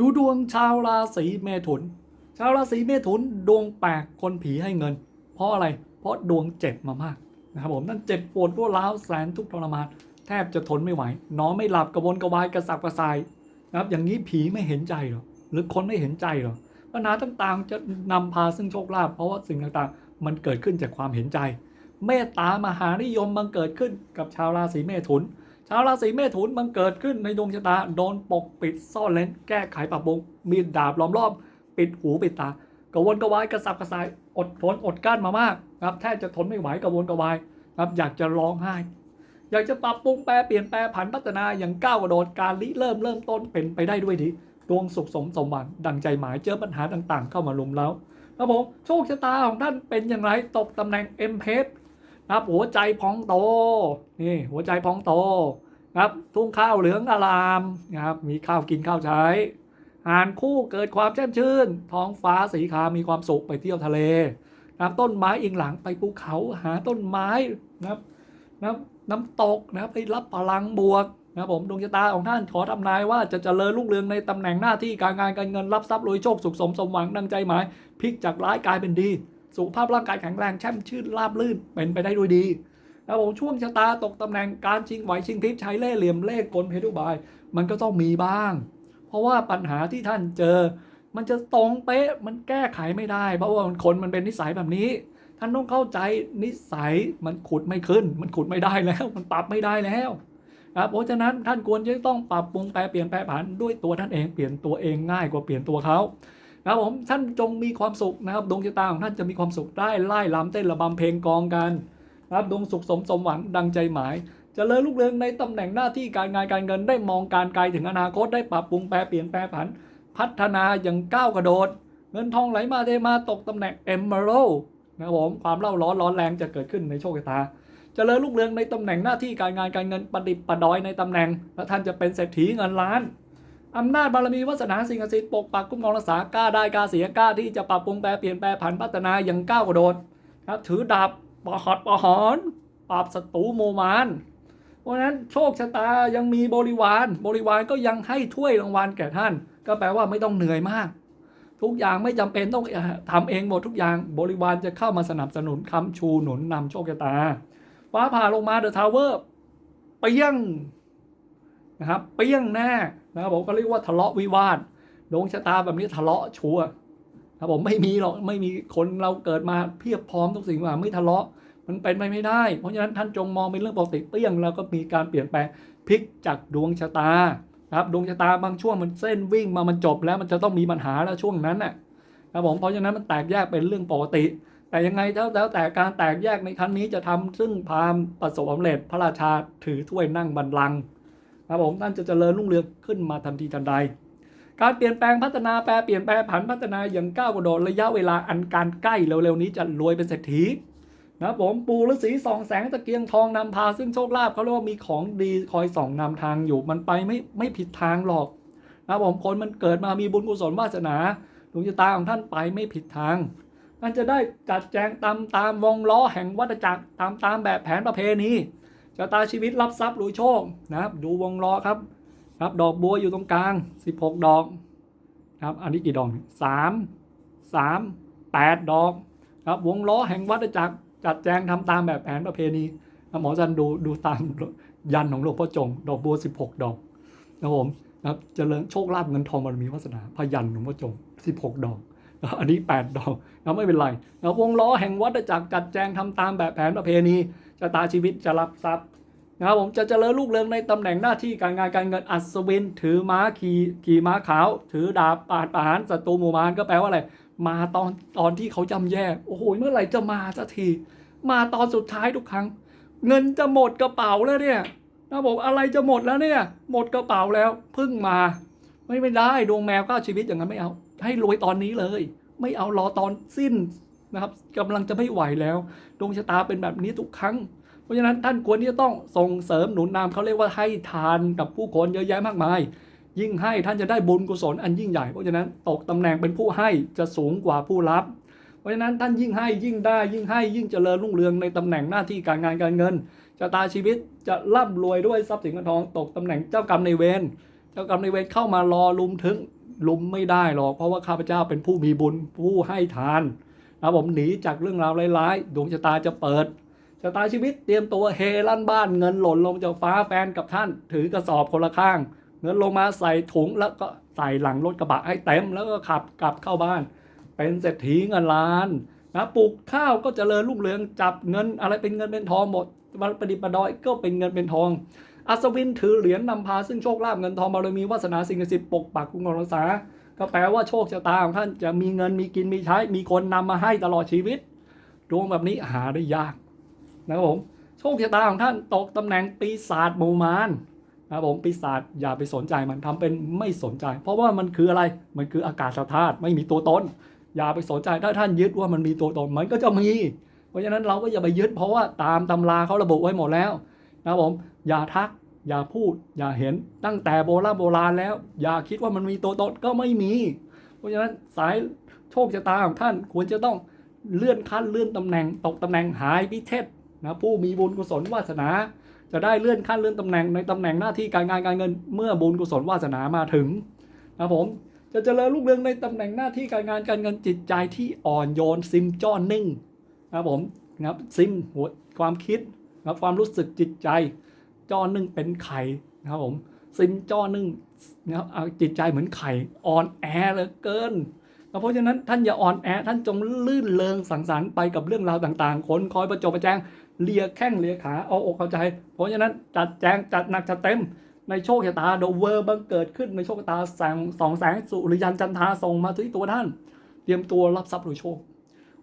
ดูดวงชาวราศีเมถุน ชาวราศีเมถุนดวงแปลกคนผีให้เงิน เพราะอะไร เพราะดวงเจ็บมามากนะครับผมนั่นเจ็บปวดรวดร้าวแสนทุกข์ทรมานแทบจะทนไม่ไหวนอนไม่หลับกระวนกระวายกระสับกระส่ายนะครับอย่างนี้ผีไม่เห็นใจหรอหรือคนไม่เห็นใจหรอปัญหาต่างๆจะนำพาซึ่งโชคลาภเพราะว่าสิ่งต่างๆ มันเกิดขึ้นจากความเห็นใจ เมตตามหานิยมบังเกิดขึ้นกับชาวราศีเมถุน ชาวราศีเมถุนบังเกิดขึ้นในดวงชะตาโดนปกปิดซ่อนเลนแก้ไขปรับปรุงมีดาบล้อมรอบ ปิดหูปิดตากระวนกระวายกระสับกระส่ายอดทนอดกั้นมามากครับแทบจะทนไม่ไหวกระวนกระวายครับอยากจะร้องไห้ อยากจะปรับปรุงแปลเปลี่ยนแปลผันพัฒนาอย่างก้าวกระโดดการริเริ่มเริ่มต้นเป็นไปได้ด้วยดีดวงสุขสมสมหวังดังใจหมายเจอปัญหาต่างๆ เข้ามาลุมแล้วครับผมโชคชะตาของท่านเป็นอย่างไรตกตำแหน่งเอ็มเพ ครับหัวใจพองโตนี่หัวใจพองโตครับทุ่งข้าวเหลืองอารามนะครับมีข้าวกินข้าวใช้หารคู่เกิดความแช่มชื่น ท้องฟ้าสีขาวมีความสุขไปเที่ยวทะเลน้ำต้นไม้อิงหลังไปภูเขาหาต้นไม้นะครับน้ำน้ำตกนะครับไปรับพลังบวกนะผมดวงชะตาของท่านขอทำนายว่าจะเจริญรุ่งเรืองในตำแหน่งหน้าที่การงานการเงินรับทรัพย์รวยโชคสุขสมสมหวังดังใจหมายพลิกจากร้ายกลายเป็นดี สุขภาพร่างกายแข็งแรงแช่มชื่นราบลื่นเป็นไปได้ด้วยดีนะผมช่วงชะตาตกตำแหน่งการชิงไหวชิงพริบใช้เล่ห์เหลี่ยมเล่ห์กลเพทุบาย มันก็ต้องมีบ้าง เพราะว่าปัญหาที่ท่านเจอ มันจะตรงเป๊ะมันแก้ไขไม่ได้ เพราะว่าคนมันเป็นนิสัยแบบนี้ ท่านต้องเข้าใจนิสัยมันขุดไม่ขึ้น มันขุดไม่ได้แล้ว มันปรับไม่ได้แล้วนะเพราะฉะนั้นท่านควรจะต้องปรับปรุงแปลเปลี่ยนแปลผันด้วยตัวท่านเองเปลี่ยนตัวเองง่ายกว่าเปลี่ยนตัวเขา นะครับผมท่านจงมีความสุขนะครับดวงชะตาของท่านจะมีความสุขได้ไล่ลำเต้นระบำเพลงกองกันนะครับดวงสุขสมสมหวังดังใจหมายเจริญรุ่งเรืองในตำแหน่งหน้าที่การงานการเงินได้มองการไกลถึงอนาคตได้ปรับปรุงแปลเปลี่ยนแปลผัน พัฒนาอย่างก้าวกระโดด เงินทองไหลมาเทมาตกตำแหน่งเอมเมอรัลนะครับผมความเล่าร้อนร้อนแรงจะเกิดขึ้นในโชคชะตาเจริญรุ่งเรืองในตำแหน่งหน้าที่การงานการเงินประดิษฐ์ประดอยในตำแหน่ง และท่านจะเป็นเศรษฐีเงินล้าน อำนาจบารมีวาสนาสิ่งศักดิ์สิทธิ์ปกปักคุ้มครองรักษากล้าได้กล้าเสียกล้าที่จะปรับปรุงแปลเปลี่ยนแปลผันพัฒนาอย่างก้าวกระโดดนะครับถือดาบปะหอดปะหอนปราบศัตรูโมมานเพราะฉะนั้นโชคชะตายังมีบริวาร บริวารก็ยังให้ถ้วยรางวัลแก่ท่าน ก็แปลว่าไม่ต้องเหนื่อยมาก ทุกอย่างไม่จำเป็นต้องทำเองหมดทุกอย่างบริวารจะเข้ามาสนับสนุนค้ำชูหนุนนำโชคชะตาฟ้าผ่าลงมาเดอะทาวเวอร์เปี้ยงนะครับเปี้ยงแน่ นะครับผมก็เรียกว่าทะเลาะวิวาทดวงชะตาแบบนี้ทะเลาะชัวครับผมไม่มีหรอกไม่มีคนเราเกิดมาเพียบพร้อมทุกสิ่งว่าไม่ทะเลาะมันเป็นไปไม่ได้ เพราะฉะนั้นท่านจงมองเป็นเรื่องปกติเปี้ยงแล้วก็มีการเปลี่ยนแปลงพลิกจากดวงชะตาครับดวงชะตาบางช่วงมันเส้นวิ่งมามันจบแล้วมันจะต้องมีปัญหาแล้วช่วงนั้นน่ะครับผมเพราะฉะนั้นมันแตกแยกเป็นเรื่องปกติ แต่ยังไงแล้วแล้วแต่การแตกแยกในครั้งนี้จะทำซึ่งพามประสบความสำเร็จพระราชาถือถ้วยนั่งบัลลังก์ ครับผมท่านจะเจริญรุ่งเรืองขึ้นมาทันทีทันใด การเปลี่ยนแปลงพัฒนาแปลเปลี่ยนแปลงผันพัฒนาอย่างก้าวกระโดดระยะเวลาอันการใกล้เร็วๆนี้จะรวยเป็นเศรษฐีนะครับผมปูฤาษีสองแสงตะเกียงทองนำพาซึ่งโชคลาภเขาเรียกว่ามีของดีคอยส่องนำทางอยู่มันไปไม่ไม่ผิดทางหรอกนะครับผมคนมันเกิดมามีบุญกุศลวาสนาดวงชะตาของท่านไปไม่ผิดทางท่านจะได้จัดแจงตามตามวงล้อแห่งวัฏจักรตามตามแบบแผนประเพณี ชะตาชีวิตรับทรัพย์รวยโชคนะครับ ดูวงล้อครับครับดอกบัวอยู่ตรงกลาง 16 ดอกครับอันนี้กี่ดอกสามสามแปดดอกครับวงล้อแห่งวัฏจักรจัดแจงทำตามแบบแผนประเพณีหมอจันดูดูตามยันของหลวงพ่อจง ดอกบัว 16 ดอกนะผมนะครับเจริญโชคลาภเงินทองบารมีวาสนาพยันหลวงพ่อจง 16 ดอกอันนี้ 8 ดอกนะไม่เป็นไรนะวงล้อแห่งวัฏจักรจัดแจงทำตามแบบแผนประเพณี ชะตาชีวิตจะรับทรัพย์นะครับผมจะเจริญลูกเรืองในตำแหน่งหน้าที่การงานการเงินอัศวิน ถือม้าขี่ขี่ม้าขาว ถือดาบปาดประหารศัตรูหมู่มารก็แปลว่าอะไร มาตอนตอนที่เขาจำแย่ โอ้โห เมื่อไหร่จะมาสักที มาตอนสุดท้ายทุกครั้ง เงินจะหมดกระเป๋าแล้วเนี่ยนะผมอะไรจะหมดแล้วเนี่ย หมดกระเป๋าแล้วเพิ่งมา ไม่ไม่ได้ดวงแมวก็ชีวิตอย่างนั้นไม่เอา ให้รวยตอนนี้เลย ไม่เอารอตอนสิ้น นะครับกำลังจะไม่ไหวแล้วดวงชะตาเป็นแบบนี้ทุกครั้ง เพราะฉะนั้นท่านควรที่จะต้องส่งเสริมหนุนนำเขาเรียกว่าให้ทานกับผู้คนเยอะแยะมากมาย ยิ่งให้ท่านจะได้บุญกุศลอันยิ่งใหญ่เพราะฉะนั้นตกตำแหน่งเป็นผู้ให้จะสูงกว่าผู้รับ เพราะฉะนั้นท่านยิ่งให้ยิ่งได้ยิ่งให้ยิ่งเจริญรุ่งเรืองในตำแหน่งหน้าที่การงานการเงินชะตาชีวิตจะร่ำรวยด้วยทรัพย์สินเงินทองตกตำแหน่งเจ้ากรรมในเวรเจ้ากรรมในเวรเข้ามารอลุมถึงลุมไม่ได้หรอกเพราะว่าข้าพเจ้าเป็นผู้มีบุญผู้ให้ทาน นะผมหนีจากเรื่องราวร้ายๆดวงชะตาจะเปิดชะตาชีวิตเตรียมตัวเฮลั่นบ้านเงินหล่นลงจากฟ้าแฟนกับท่าน ถือกระสอบคนละข้าง เงินลงมาใส่ถุงแล้วก็ใส่หลังรถกระบะให้เต็มแล้วก็ขับกลับเข้าบ้าน เป็นเศรษฐีเงินล้านนะปลูกข้าวก็เจริญรุ่งเรืองจับเงินอะไรเป็นเงินเป็นทองหมดวันประดิษฐ์ประดอยก็เป็นเงินเป็นทอง อัศวินถือเหรียญนำพาซึ่งโชคลาภเงินทองบารมีวาสนาสิ่งศักดิ์สิทธิ์ปกปักคุ้มครองรักษา ก็แปลว่าโชคชะตาของท่านจะมีเงินมีกินมีใช้ มีคนนำมาให้ตลอดชีวิต ดวงแบบนี้หาได้ยากนะครับผมโชคชะตาของท่านตกตำแหน่งปีศาจหมู่มารนะครับผมปีศาจอย่าไปสนใจมันทำเป็นไม่สนใจ เพราะว่ามันคืออะไรมันคืออากาศธาตุไม่มีตัวตนอย่าไปสนใจถ้าท่านยึดว่ามันมีตัวตนมันก็จะมี เพราะฉะนั้นเราก็อย่าไปยึดเพราะว่าตามตำราเขาระบุไว้หมดแล้วนะครับผมอย่าทัก อย่าพูด อย่าเห็นตั้งแต่โบราณโบราณแล้ว อย่าคิดว่ามันมีตัวตนก็ไม่มี เพราะฉะนั้นสายโชคชะตาของท่านควรจะต้องเลื่อนขั้นเลื่อนตำแหน่งตกตำแหน่งหายพิเทศนะผู้มีบุญกุศลวาสนา จะได้เลื่อนขั้นเลื่อนตำแหน่งในตำแหน่งหน้าที่การงานการเงิน เมื่อบุญกุศลวาสนามาถึงนะผมจะเจริญรุ่งเรืองในตำแหน่งหน้าที่การงานการเงินจิตใจที่อ่อนโยนซิมจ้อนนิ่งนะผมนะครับซิมหัวความคิดนะความรู้สึกจิตใจ จ้อนึ่งเป็นไข่นะครับผมซิมจ้อนึ่งนะครับเอาจิตใจเหมือนไข่อ่อนแอเหลือเกินแล้วเพราะฉะนั้นท่านอย่าอ่อนแอท่านจงลื่นเลงสังสรรค์ไปกับเรื่องราวต่างๆคนคอยประจบประแจงเลียแข้งเลียขาเอาอกเอาใจ เพราะฉะนั้นจัดแจงจัดหนักจัดเต็มในโชคชะตาเดเวอร์บังเกิดขึ้นในโชคชะตาแสงสองแสงสุริยันจันทาส่งมาที่ตัวท่าน เตรียมตัวรับทรัพย์โดยโชค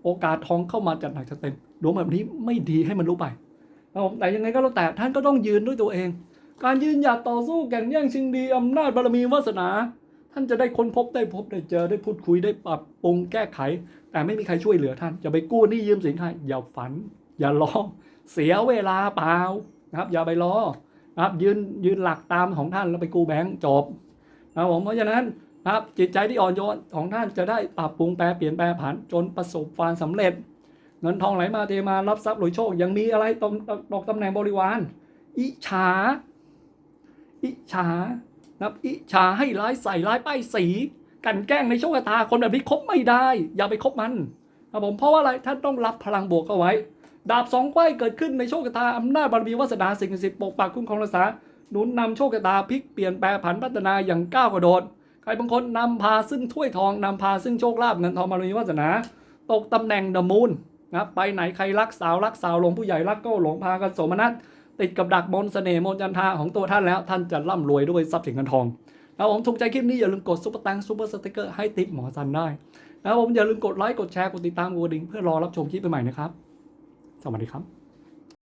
โอกาสทองเข้ามาจัดหนักจัดเต็มดวงแบบนี้ไม่ดีให้มันรู้ไป ครับแต่ยังไงก็แล้วแต่ท่านก็ต้องยืนด้วยตัวเอง การยืนหยัดต่อสู้แข่งแย่งชิงดีอำนาจบารมีวาสนา ท่านจะได้ค้นพบได้พบได้เจอได้พูดคุยได้ปรับปรุงแก้ไข แต่ไม่มีใครช่วยเหลือท่านจะไปกู้หนี้ยืมสินใครอย่าฝัน อย่ารอเสียเวลาเปล่านะครับอย่าไปรอนะครับยืนยืนหลักตามของท่านแล้วไปกู้แบงก์จบนะครับผมเพราะฉะนั้นนะครับจิตใจที่อ่อนโยนของท่านจะได้ปรับปรุงแปลเปลี่ยนแปลผันจนประสบความสำเร็จ เงินทองไหลมาเทมารับทรัพย์หรือโชค ยังมีอะไรตรงตกตำแหน่งบริวาร อิจฉา อิจฉานะอิจฉาให้ร้ายใส่ร้ายป้ายสีกันแกล้งในโชคชะตาคนแบบนี้คบไม่ได้ อย่าไปคบมันครับผมเพราะว่าอะไรท่านต้องรับพลังบวกเอาไว้ ดาบสองไขว้เกิดขึ้นในโชคชะตาอำนาจบารมีวาสนาสิ่งศักดิ์สิทธิ์ปกปักคุ้มครองรักษาหนุนนำโชคชะตาพลิกเปลี่ยนแปลผันพัฒนาอย่างก้าวกระโดดใครบางคนนำพาซึ่งถ้วยทองนำพาซึ่งโชคลาภเงินทองบารมีวาสนา ตกตำแหน่งเดอะมูน นะไปไหนใครรักสาวรักสาวหลงผู้ใหญ่รักก็หลงพากันโสมนัตติดกับดักมนเสน่ห์มนจันทาของตัวท่านแล้ว ท่านจะร่ำรวยด้วยทรัพย์สินเงินทองนะผมถูกใจคลิปนี้อย่าลืมกดซุปเปอร์ตังซุปเปอร์สติกเกอร์ให้ติปหมอซันได้นะผมอย่าลืมกดไลค์กดแชร์กดติดตามกดดิ่งเพื่อรอรับชมคลิปใหม่ๆนะครับ สวัสดีครับ